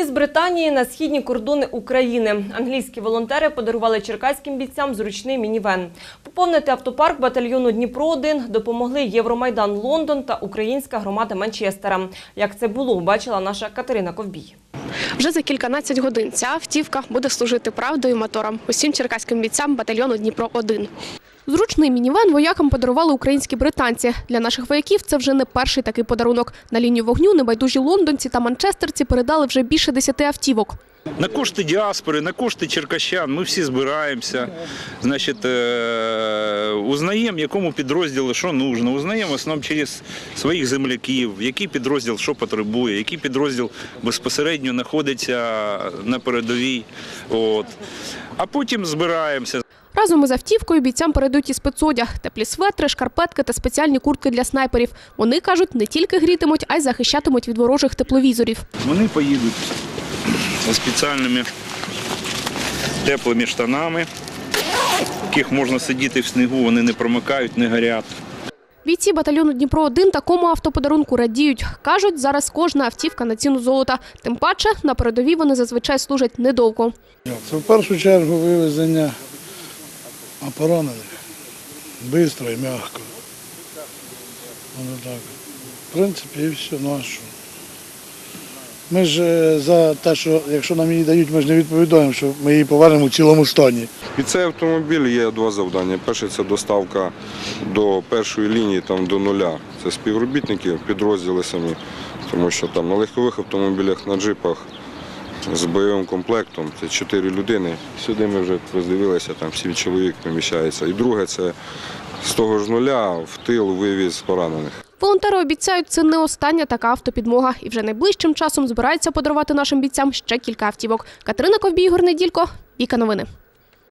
Із Британії на східні кордони України англійські волонтери подарували черкаським бійцям зручний мінівен. Поповнити автопарк батальйону Дніпро 1 допомогли Євромайдан Лондон та українська громада Манчестера. Як це було, бачила наша Катерина Ковбій. Вже за кільканадцять годин ця автівка буде служити правдою мотором усім черкаським бійцям батальйону Дніпро 1 Зручний мінівен воякам подарували українські британці. Для наших вояків це вже не перший такий подарунок. На лінію вогню небайдужі лондонці та манчестерці передали вже більше десяти автівок. На кошти діаспори, на кошти черкащан ми всі збираємося. Значить, е, узнаємо, якому підрозділу що нужно. Узнаємо в через своїх земляків, який підрозділ що потребує, який підрозділ безпосередньо знаходиться на передовій. От. А потім збираємося. Разом із автівкою бійцям передають і спецодяг, теплі светри, шкарпетки та спеціальні куртки для снайперів. Вони кажуть, не тільки грітимуть, а й захищатимуть від ворожих тепловізорів. Вони поїдуть спеціальними теплими штанами, в яких можна сидіти в снігу, вони не промикають, не горять. Бійці батальйону Дніпро 1 такому автоподарунку радіють. Кажуть, зараз кожна автівка на ціну золота. Тим паче на передовій вони зазвичай служать недовго. Це в першу чергу вивезення поранених. Бистро і м'яко. Воно так. В принципі, і все, ну а що? Ми ж е, за те, що якщо нам її дають, ми ж не відповідаємо, що ми її повернемо в цілому стані. Під цей автомобіль є два завдання. Перше це доставка до першої лінії там до нуля. Це співробітники, підрозділи самі, тому що там на легкових автомобілях, на джипах з бойовим комплектом це чотири людини. Сюди ми вже роздивилися, там сім чоловік поміщається. І друге це з того ж нуля в тил вивіз поранених. Волонтери обіцяють, це не остання така автопідмога. І вже найближчим часом збираються подарувати нашим бійцям ще кілька автівок. Катерина Ковбій, Ігор Неділько, Віка Новини.